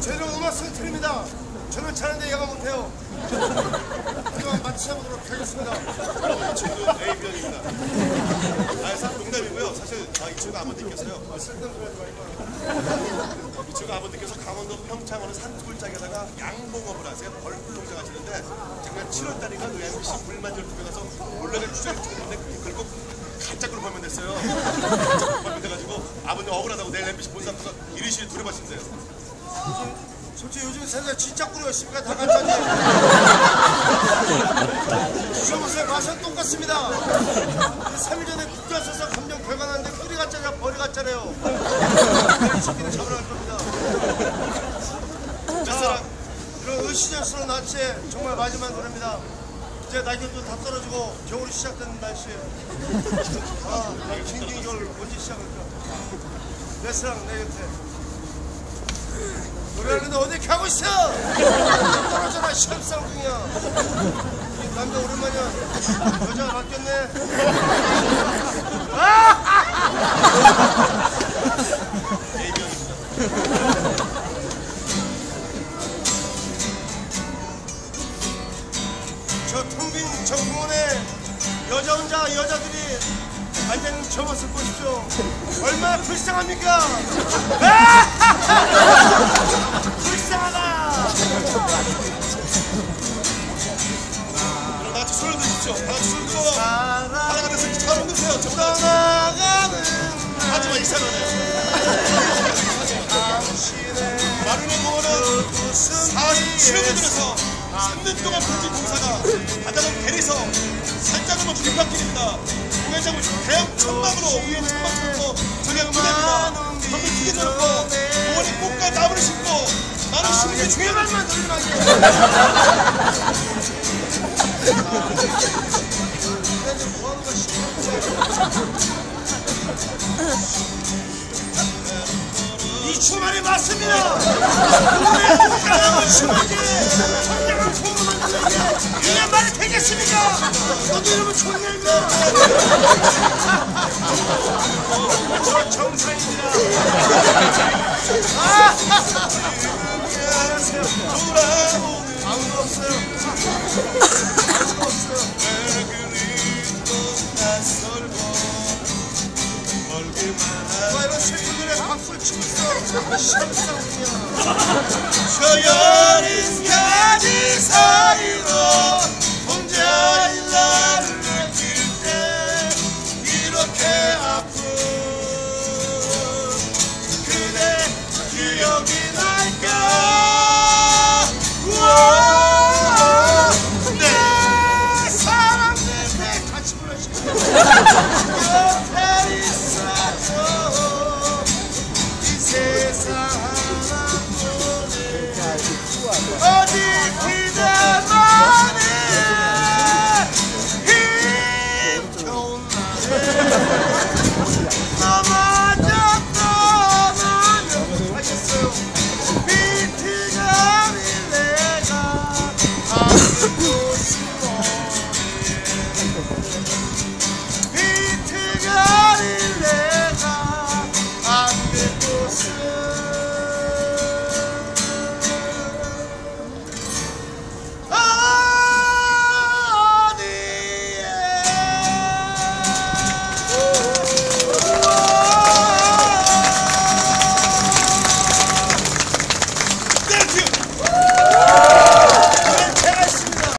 저희는 음악성 틀립니다. 저는 차는데 얘가 못해요. 하지만 마치해보도록 하겠습니다. 이 친구는 A변입니다. 아, 사실 농담이고요. 사실 아, 이 친구가 한번 느꼈어요. 이 친구가 한번 느껴서 강원도 평창 어느 산골짜기에다가 양봉업을 하세요. 벌꿀 농장 하시는데 작년 7월달인가 그 MBC 물만절 투표 가서 몰래가 주제를 찍었는데 그걸 꼭 가짜로 발면됐어요. 가짜로 발면돼가지고 아버님 억울하다고 내일 MBC 본사 앞에서 이리시리 두려워하신대요. 솔직히 요즘 세상 진짜 꾸렸습니까? 다 가짜지. 주셔보세요. 맛은 똑같습니다. 3일 전에 써서 감정 결과났는데 꿀이 가짜냐 벌이 가짜래요. 치킨을 잡으러 갈 겁니다. 자, 이런 으시절스러운 날씨에 정말 마지막 노래입니다. 이제 날씨도 다 떨어지고 겨울이 시작되는 날씨예요. 아, 나 긴긴 겨울 언제 시작할까? 내 사랑 내 곁에. 노래하는데 어디 이렇게 하고 있어? 떨어져라 시험 싸움이야. 이 남자 오랜만이야. 여자가 바뀌었네. 저텅빈 정공원에 여자 혼자 여자들이 앉아있는 저 모습 보십시오. 얼마나 불쌍합니까 떠나가는 하지만 이상하네. 당신의 마루의 공원은 무슨 47년 들어서 3년 동안 벌진 공사가 바다는 대리석 살짝으로 뒷바퀴입니다. 공연장을 대형 천막으로 위에 천막 쳐서 저게 무대입니다. 전부 크게 들었고 공원에 꽃과 나무를 심고 나는 심는 게 중요한 말만 들지 마세요 이 주말이 맞습니다. 저 정상입니다. 안녕하세요. 아무도 없어요. 却远离。